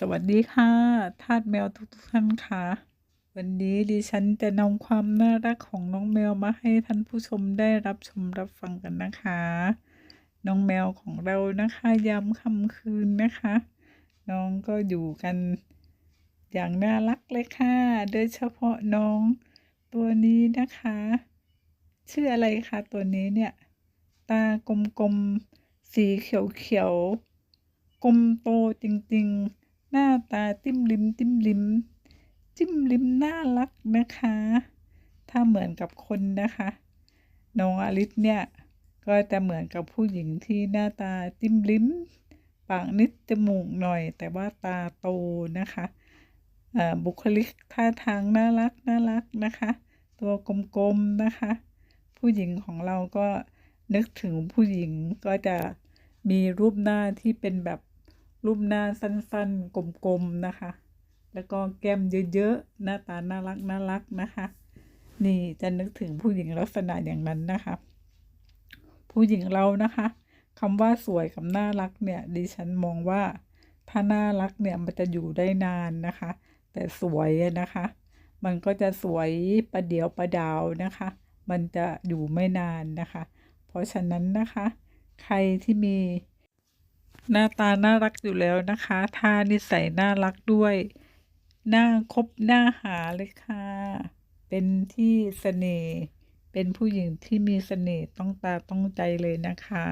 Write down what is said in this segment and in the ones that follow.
สวัสดีค่ะทาสแมวทุกๆท่านค่ะ วันนี้ดิฉันจะนำความน่ารักของน้องแมวมาให้ท่านผู้ชมได้รับชมรับฟังกันนะคะ น้องแมวของเรานะคะยามค่ำคืนนะคะ น้องก็อยู่กันอย่างน่ารักเลยค่ะ โดยเฉพาะน้องตัวนี้นะคะ ชื่ออะไรคะตัวนี้เนี่ย ตากลมๆสีเขียวๆกลมโตจริงๆ หน้าตาจิ้มลิมจิ้มลิมจิ้มลิมน่ารักนะคะ ถ้าเหมือนกับคนนะคะ น้องอลิสเนี่ย ก็จะเหมือนกับผู้หญิงที่หน้าตาจิ้มลิ้มปากนิดจมูกหน่อย แต่ว่าตาโตนะคะอ่อบุคลิกท่าทางน่ารักน่ารักนะคะ ตัวกลมๆนะคะ ผู้หญิงของเราก็นึกถึงผู้หญิงก็จะมีรูปหน้าที่เป็นแบบ รูปหน้าสั้นๆ กลมๆ นะคะ แล้วก็แก้มเยอะๆ หน้าตาน่ารักน่ารักนะคะ นี่จะนึกถึงผู้หญิงลักษณะอย่างนั้นนะคะ ผู้หญิงเรานะคะคำว่าสวยกับน่ารักเนี่ยดิฉันมองว่าถ้าน่ารักเนี่ยมันจะอยู่ได้นานนะคะ แต่สวยอะนะคะ มันก็จะสวยประเดียวประดาวนะคะ มันจะอยู่ไม่นานนะคะ เพราะฉะนั้นนะคะ ใครที่มี หน้าตาน่ารักอยู่แล้วนะคะท่านิสัยน่ารักด้วย หน้าคบหน้าหาเลยค่ะ เป็นที่เสน่ห์ เป็นผู้หญิงที่มีเสน่ห์ต้องตาต้องใจเลยนะคะ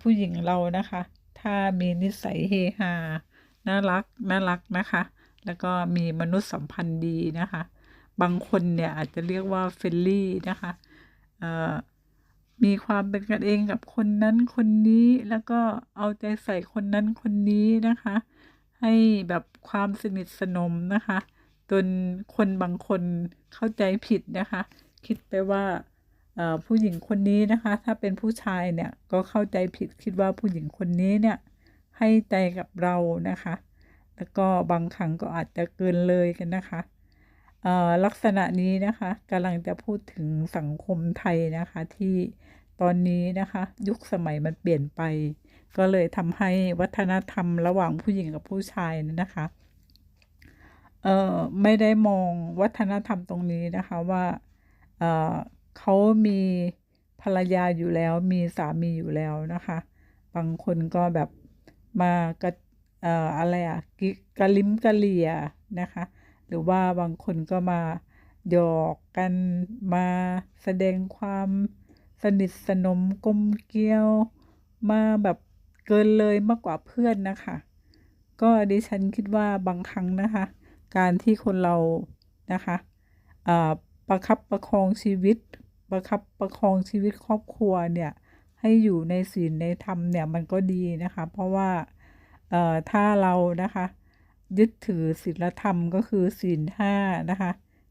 ผู้หญิงเรานะคะ ถ้ามีนิสัยเฮฮา น่ารัก น่ารักนะคะ แล้วก็มีมนุษยสัมพันธ์ดีนะคะ บางคนเนี่ยอาจจะเรียกว่าเฟรนลี่นะคะ เอ่อ มีความเป็นกันเองกับคนนั้นคนนี้แล้วก็เอาใจใส่คนนั้นคนนี้นะคะ ให้แบบความสนิทสนมนะคะ จนคนบางคนเข้าใจผิดนะคะ คิดไปว่าผู้หญิงคนนี้นะคะ ถ้าเป็นผู้ชายเนี่ยก็เข้าใจผิดคิดว่าผู้หญิงคนนี้เนี่ยให้ใจกับเรานะคะ แล้วก็บางครั้งก็อาจจะเกินเลยกันนะคะ ลักษณะนี้นะคะกำลังจะพูดถึงสังคมไทยนะคะที่ตอนนี้นะคะ ยุคสมัยมันเปลี่ยนไป ก็เลยทำให้วัฒนธรรมระหว่างผู้หญิงกับผู้ชายนั้นนะคะเอ่อไม่ได้มองวัฒนธรรมตรงนี้นะคะว่าเอ่อเขามีภรรยาอยู่แล้ว มีสามีอยู่แล้วนะคะ บางคนก็แบบมากระเอ่ออะไรอะกิกะลิมกะเหลี่ยนะคะ หรือว่าบางคนก็มาหยอกกันมาแสดงความสนิทสนมกลมเกลียว มาแบบเกินเลยมากกว่าเพื่อนนะคะ ก็ดิฉันคิดว่าบางครั้งนะคะ การที่คนเรานะคะประคับประคองชีวิต ประคับประคองชีวิตครอบครัวเนี่ยให้อยู่ในศีลในธรรมเนี่ยมันก็ดีนะคะ เพราะว่าถ้าเรานะคะ ยึดถือศีลธรรมก็คือศีลห้านะคะ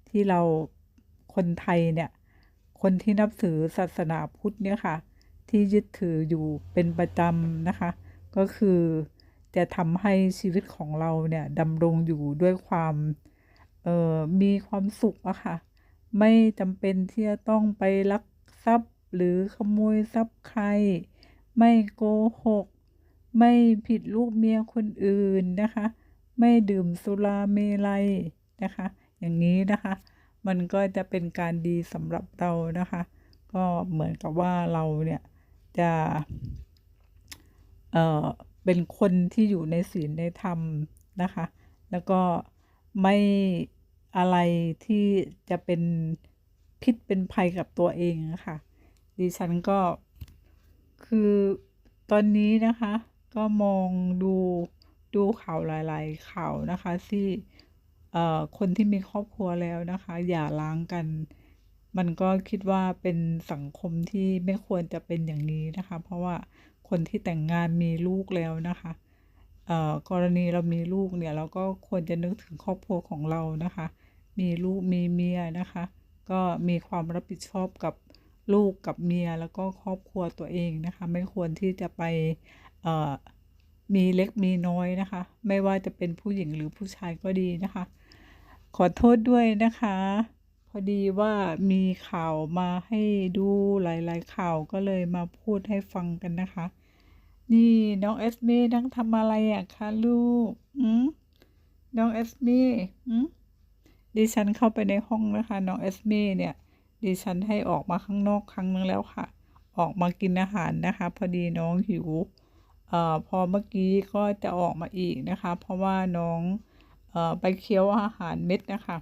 ที่เราคนไทยเนี่ย คนที่นับถือศาสนาพุทธเนี่ยค่ะ ที่ยึดถืออยู่เป็นประจำนะคะ ก็คือจะทำให้ชีวิตของเราเนี่ยดำรงอยู่ด้วยความเอ่อมีความสุขอะค่ะ ไม่จำเป็นที่จะต้องไปลักทรัพย์หรือขโมยทรัพย์ใคร ไม่โกหก ไม่ผิดลูกเมียคนอื่นนะคะ ไม่ดื่มสุราเมลัยนะคะ อย่างนี้นะคะ มันก็จะเป็นการดีสำหรับเรานะคะ ก็เหมือนกับว่าเราเนี่ยจะเอ่อเป็นคนที่อยู่ในศีลในธรรมนะคะ แล้วก็ไม่อะไรที่จะเป็นพิษเป็นภัยกับตัวเองนะคะดิฉันก็คือตอนนี้นะคะ ก็มองดู ดูข่าวหลาย ๆ ข่าวนะคะที่เอ่อคนที่มีครอบครัวแล้วนะคะ อย่าร้างกัน มันก็คิดว่าเป็นสังคมที่ไม่ควรจะเป็นอย่างนี้นะคะ เพราะว่าคนที่แต่งงานมีลูกแล้วนะคะเอ่อกรณีเรามีลูกเนี่ยเราก็ควรจะนึกถึงครอบครัวของเรานะคะ มีลูกมีเมียนะคะ ก็มีความรับผิดชอบกับลูกกับเมียแล้วก็ครอบครัวตัวเองนะคะ ไม่ควรที่จะไปเอ่อ มีเล็กมีน้อยนะคะ ไม่ว่าจะเป็นผู้หญิงหรือผู้ชายก็ดีนะคะ ขอโทษด้วยนะคะ พอดีว่ามีข่าวมาให้ดูหลาย ๆ ข่าวก็เลยมาพูดให้ฟังกันนะคะ นี่น้องเอสเม่นั่งทำอะไรอะคะลูกอืมน้องเอสเม่อืมดิฉันเข้าไปในห้องนะคะน้องเอสเม่เนี่ย ดิฉันให้ออกมาข้างนอกครั้งนึงแล้วค่ะ ออกมากินอาหารนะคะ พอดีน้องหิว เอ่อพอเมื่อกี้ก็จะออกมาอีกนะคะ เพราะว่าน้องเอ่อไปเคี้ยวอาหารเม็ดนะคะ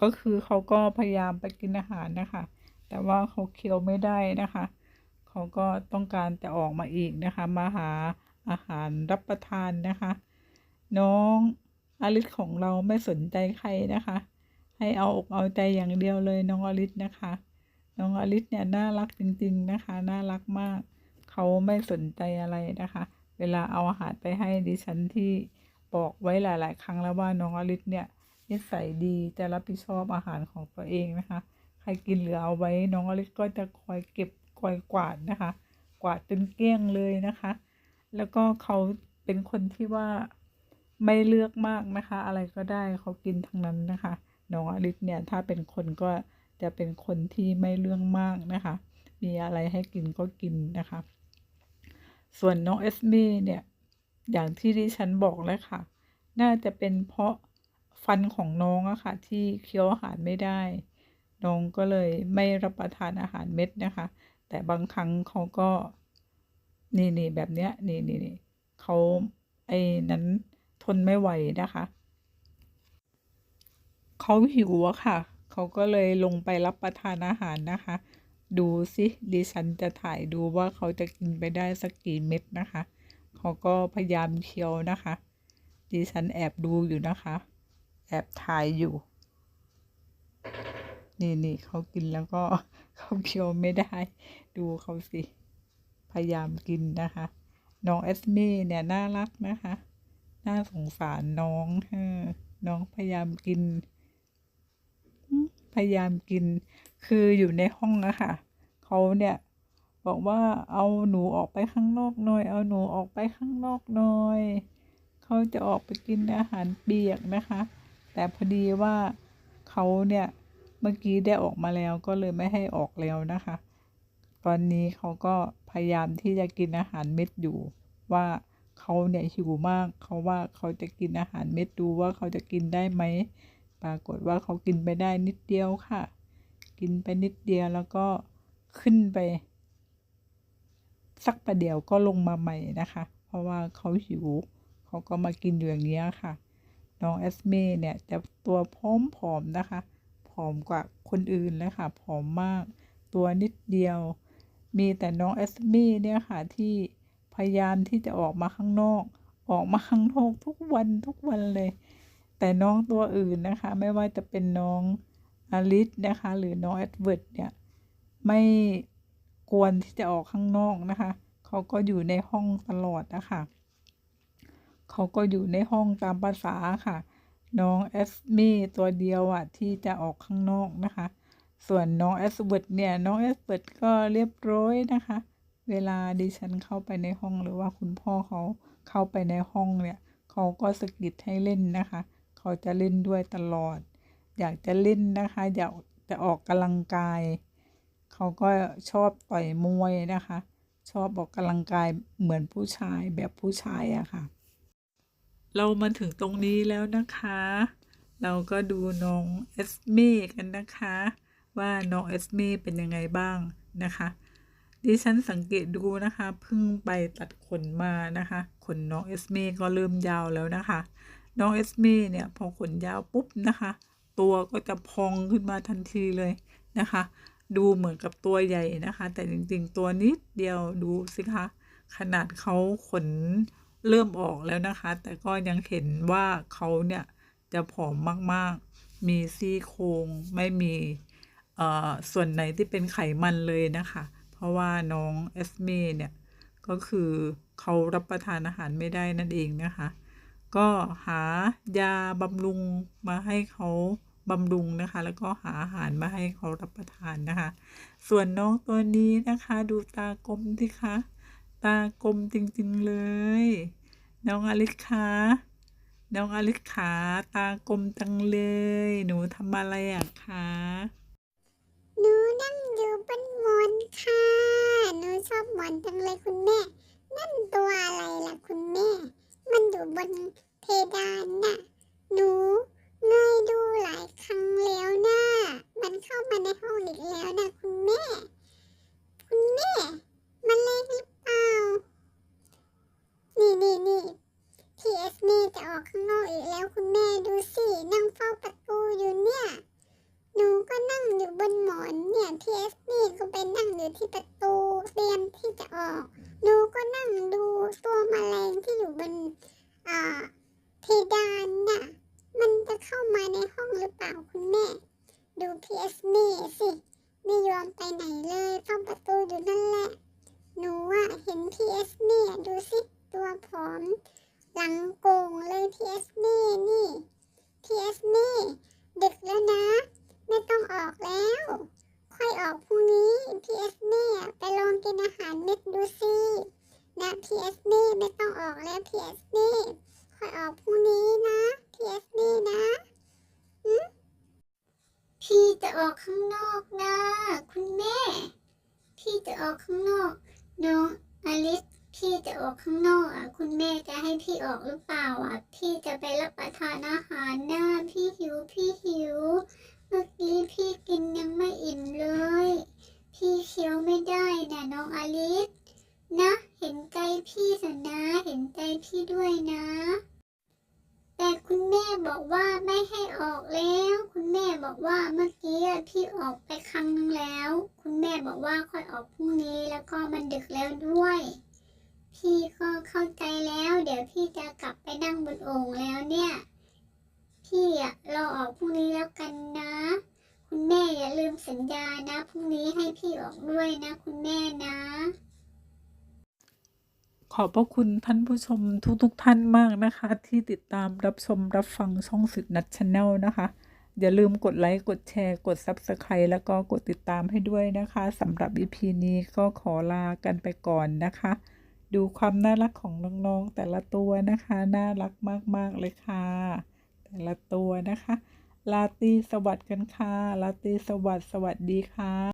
ก็คือเขาก็พยายามไปกินอาหารนะคะ แต่ว่าเขาเคี้ยวไม่ได้นะคะเขาก็ต้องการจะออกมาอีกนะคะ มาหาอาหารรับประทานนะคะ น้องอลิสของเราไม่สนใจใครนะคะ ให้เอาอกเอาใจอย่างเดียวเลยน้องอลิสนะคะ น้องอลิสเนี่ยน่ารักจริง ๆนะคะ น่ารักมาก เขาไม่สนใจอะไรนะคะ เวลาเอาอาหารไปให้ดิฉันที่บอกไว้หลาย ๆ ครั้งแล้วว่าน้องอลิสเนี่ยนิสัยดีจะรับผิดชอบอาหารของตัวเองนะคะ ใครกินเหลือเอาไว้ น้องอลิสก็จะคอยเก็บคอยกวาดนะคะ กวาดจนเกลี้ยงเลยนะคะ แล้วก็เขาเป็นคนที่ว่าไม่เลือกมากนะคะ อะไรก็ได้เขากินทั้งนั้นนะคะ น้องอลิสเนี่ยถ้าเป็นคนก็จะเป็นคนที่ไม่เรื่องมากนะคะ มีอะไรให้กินก็กินนะคะ ส่วนน้องเอสเมเนี่ย อย่างที่ดิฉันบอกเลยค่ะ น่าจะเป็นเพราะฟันของน้องอะค่ะ ที่เคี้ยวอาหารไม่ได้ น้องก็เลยไม่รับประทานอาหารเม็ดนะคะ แต่บางครั้งเขาก็ นี่นี่แบบเนี้ย นี่นี่นี่เขาไอ้นั้นทนไม่ไหวนะคะเขาหิวอะค่ะ เขาก็เลยลงไปรับประทานอาหารนะคะ ดูสิดิฉันจะถ่ายดูว่าเขาจะกินไปได้สักกี่เม็ดนะคะ เขาก็พยายามเคี้ยวนะคะ ดิฉันแอบดูอยู่นะคะ แอบถ่ายอยู่ นี่นี่เขากินแล้วก็เขาเคี้ยวไม่ได้ ดูเขาสิ พยายามกินนะคะ น้องเอสเม่เนี่ยน่ารักนะคะ น่าสงสารน้องเออน้องพยายามกิน พยายามกิน คืออยู่ในห้องอะค่ะเขาเนี่ยบอกว่าเอาหนูออกไปข้างนอกหน่อย เอาหนูออกไปข้างนอกหน่อยเขาจะออกไปกินอาหารเปียกนะคะ แต่พอดีว่าเขาเนี่ยเมื่อกี้ได้ออกมาแล้วก็เลยไม่ให้ออกแล้วนะคะ ตอนนี้เขาก็พยายามที่จะกินอาหารเม็ดอยู่ ว่าเขาเนี่ยหิวมากเขาว่าเขาจะกินอาหารเม็ดดูว่าเขาจะกินได้ไหมปรากฏว่าเขากินไปได้นิดเดียวค่ะ กินไปนิดเดียวแล้วก็ขึ้นไป สักประเดี๋ยวก็ลงมาใหม่นะคะ เพราะว่าเขาหิวเขาก็มากินอยู่อย่างนี้ยค่ะ น้องเอสเม่เนี่ยจะตัวพร้อมๆนะคะ ผอมกว่าคนอื่นเลยค่ะ ผอมมาก ตัวนิดเดียว มีแต่น้องเอสเม่เนี่ยค่ะที่พยายามที่จะออกมาข้างนอก ออกมาข้างนอกทุกวันทุกวันเลย แต่น้องตัวอื่นนะคะ ไม่ว่าจะเป็นน้อง อลิสนะคะ หรือน้องเอ็ดเวิร์ดเนี่ยไม่ควรที่จะออกข้างนอกนะคะ เขาก็อยู่ในห้องตลอดนะคะเขาก็อยู่ในห้องตามภาษาค่ะ น้องเอสมี่ตัวเดียวอะที่จะออกข้างนอกนะคะ ส่วนน้องเอสเวิร์ดเนี่ยน้องเอสเวิร์ดก็เรียบร้อยนะคะ เวลาดิฉันเข้าไปในห้องหรือว่าคุณพ่อเขาเข้าไปในห้องเนี่ย เขาก็สะกิดให้เล่นนะคะ เขาจะเล่นด้วยตลอด อยากจะเล่นนะคะ อยากจะออกกำลังกาย เขาก็ชอบต่อยมวยนะคะ ชอบออกกำลังกายเหมือนผู้ชายแบบผู้ชายอะค่ะ เรามาถึงตรงนี้แล้วนะคะ เราก็ดูน้องเอสเม่กันนะคะ ว่าน้องเอสเม่เป็นยังไงบ้างนะคะดิฉันสังเกตดูนะคะเพิ่งไปตัดขนมานะคะขนน้องเอสเม่ก็เริ่มยาวแล้วนะคะ น้องเอสเม่เนี่ยพอขนยาวปุ๊บนะคะ ตัวก็จะพองขึ้นมาทันทีเลยนะคะ ดูเหมือนกับตัวใหญ่นะคะ แต่จริงๆ ตัวนิดเดียวดูสิคะ ขนาดเขาขนเริ่มออกแล้วนะคะ แต่ก็ยังเห็นว่าเขาเนี่ยจะผอมมากๆ มีซี่โครงไม่มีส่วนไหนที่เป็นไขมันเลยนะคะ เพราะว่าน้องเอสเม่เนี่ยก็คือเขารับประทานอาหารไม่ได้นั่นเองนะคะ ก็หายาบำรุงมาให้เขา บำรุงนะคะ แล้วก็หาอาหารมาให้เขารับประทานนะคะ ส่วนน้องตัวนี้นะคะ ดูตากลมสิคะตากลมจริงๆเลย น้องอลิสคะน้องอลิสขาตากลมจังเลย หนูทำอะไรอะคะหนูนั่งอยู่บนหมอนค่ะหนูชอบหมอนจังเลยคุณแม่ นั่นตัวอะไรล่ะคุณแม่ มันอยู่บนเพดานน่ะ หนูเงยดูหลายครั้งแล้วนะ มันเข้ามาในห้องอีกแล้วนะคุณแม่ คุณแม่ มันเล็กหรือเปล่า นี่นี่นี่ทีเอสนี่จะออกข้างนอกอีกแล้วคุณแม่ดูสินั่งเฝ้าประตูอยู่เนี่ย หนูก็นั่งอยู่บนหมอนเนี่ยทีเอสนี่ก็ไปนั่งอยู่ที่ประตูเตรียมที่จะออก หนูก็นั่งดูตัวแมลงที่อยู่บนอ่าเพดานน่ะ มันจะเข้ามาในห้องหรือเปล่าคุณแม่ ดูพีเอสนี่สิ ไม่ยอมไปไหนเลยเฝ้าประตูอยู่นั่นแหละ หนูอะเห็นพีเอสนี่อะดูสิ ตัวผอม หลังโก่งเลยพีเอสนี่นี่พีเอสนี่ดึกแล้วนะ ไม่ต้องออกแล้ว ค่อยออกพรุ่งนี้พีเอสนี่อะไปลองกินอาหารเม็ดดูสินะพีเอสนี่ไม่ต้องออกแล้วพีเอสนี่ค่อยออกพรุ่งนี้นะพีเอสนี่นะหืมพี่จะออกข้างนอกนะ คุณแม่ พี่จะออกข้างนอก น้องอลิส พี่จะออก ข้างนอกอะ คุณแม่จะให้พี่ออกหรือเปล่าอะ พี่จะไปรับประทานอาหารนะพี่หิวพี่หิว เมื่อกี้พี่กินยังไม่อิ่มเลย พี่เคี้ยวไม่ได้นะน้องอลิสนะ เห็นใจพี่สันนะเห็นใจพี่ด้วยนะ แต่คุณแม่บอกว่าไม่ให้ออกแล้ว คุณแม่บอกว่าเมื่อกี้พี่ออกไปครั้งนึงแล้ว คุณแม่บอกว่าค่อยออกพรุ่งนี้แล้วก็มันดึกแล้วด้วย พี่ก็เข้าใจแล้ว เดี๋ยวพี่จะกลับไปนั่งบนโอ่งแล้วเนี่ย พี่อะรอออกพรุ่งนี้แล้วกันนะ คุณแม่อย่าลืมสัญญานะพรุ่งนี้ให้พี่ออกด้วยนะคุณแม่นะ ขอบพระคุณท่านผู้ชมทุกๆทท่านมากนะคะ ที่ติดตามรับชมรับฟังช่องสิทธิ์นัดชาแนลนะคะอย่าลืมกดไลค์ กดแชร์ กด Subscribe แล้วก็กดติดตามให้ด้วยนะคะสำหรับ EP นี้ก็ขอลากันไปก่อนนะคะ ดูความน่ารักของน้องๆแต่ละตัวนะคะ น่ารักมาก ๆ เลยค่ะ แต่ละตัวนะคะลาตีสวัสดิ์กันค่ะลาตีสวัสดิ์สวัสดีค่ะ